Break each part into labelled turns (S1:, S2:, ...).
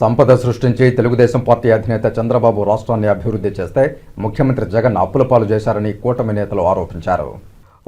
S1: సంపద సృష్టించి తెలుగుదేశం పార్టీ అధినేత చంద్రబాబు రాష్ట్రాన్ని అభివృద్ధి చేస్తే ముఖ్యమంత్రి జగన్ అప్పుల పాలు చేశారని కూటమి నేతలు ఆరోపించారు.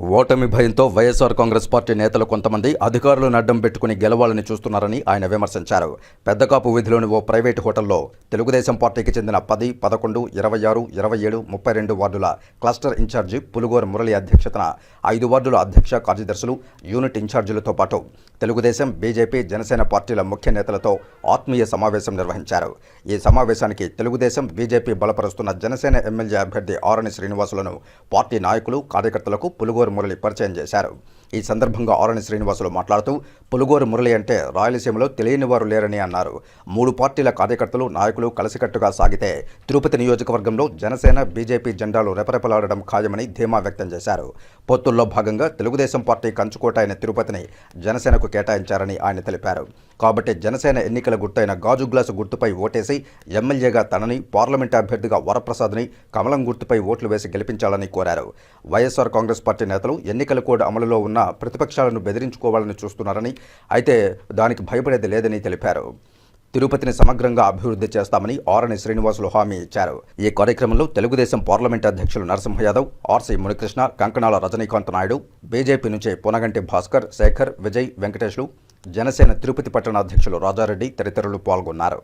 S1: ఓటమి భయంతో వైఎస్ఆర్ కాంగ్రెస్ పార్టీ నేతలు కొంతమంది అధికారులను అడ్డం పెట్టుకుని గెలవాలని చూస్తున్నారని ఆయన విమర్శించారు. పెద్దకాపు వీధిలోని ఓ ప్రైవేటు హోటల్లో తెలుగుదేశం పార్టీకి చెందిన పది పదకొండు ఇరవై ఆరు ఇరవై ఏడు ముప్పై రెండు వార్డుల క్లస్టర్ ఇన్ఛార్జి పులుగోరు మురళి అధ్యక్షతన ఐదు వార్డుల అధ్యక్ష కార్యదర్శులు యూనిట్ ఇన్ఛార్జీలతో పాటు తెలుగుదేశం బీజేపీ జనసేన పార్టీల ముఖ్య నేతలతో ఆత్మీయ సమావేశం నిర్వహించారు. ఈ సమావేశానికి తెలుగుదేశం బీజేపీ బలపరుస్తున్న జనసేన ఎమ్మెల్యే అభ్యర్థి ఆరణి శ్రీనివాసులను పార్టీ నాయకులు కార్యకర్తలకు పులుగోరు మురళి పరిచయం చేశారు. ఈ సందర్భంగా ఆరణి శ్రీనివాసులు మాట్లాడుతూ పులుగోరు మురళి అంటే రాయలసీమలో తెలియని వారు లేరని అన్నారు. మూడు పార్టీల కార్యకర్తలు నాయకులు కలిసికట్టుగా సాగితే తిరుపతి నియోజకవర్గంలో జనసేన బీజేపీ జెండాలు రెపరెపలాడడం ఖాయమని ధీమా వ్యక్తం చేశారు. పొత్తుల్లో భాగంగా తెలుగుదేశం పార్టీ కంచుకోట అయిన తిరుపతిని జనసేనకు కేటాయించారని ఆయన తెలిపారు. కాబట్టి జనసేన ఎన్నికల గుర్తైన గాజు గ్లాసు గుర్తుపై ఓటేసి ఎమ్మెల్యేగా తనని పార్లమెంట్ అభ్యర్థిగా వరప్రసాద్ని కమలం గుర్తుపై ఓట్లు వేసి గెలిపించాలని కోరారు. వైఎస్ఆర్ కాంగ్రెస్ పార్టీ నేతలు ఎన్నికల కోడ్ అమలులో ఉన్న ప్రతిపక్షాలను బెదిరించుకోవాలని చూస్తున్నారని అయితే దానికి భయపడేది లేదని తెలిపారు. తిరుపతిని సమగ్రంగా అభివృద్ధి చేస్తామని ఆర్ఎన్ శ్రీనివాసులు హామీ ఇచ్చారు. ఈ కార్యక్రమంలో తెలుగుదేశం పార్లమెంట్ అధ్యక్షులు నరసింహ యాదవ్ ఆర్సీ మునికృష్ణ కంకణాల రజనీకాంత్ నాయుడు బీజేపీ నుంచి పునగంటి భాస్కర్ శేఖర్ విజయ్ వెంకటేష్లు జనసేన తిరుపతి పట్టణ అధ్యక్షులు రాజారెడ్డి తదితరులు పాల్గొన్నారు.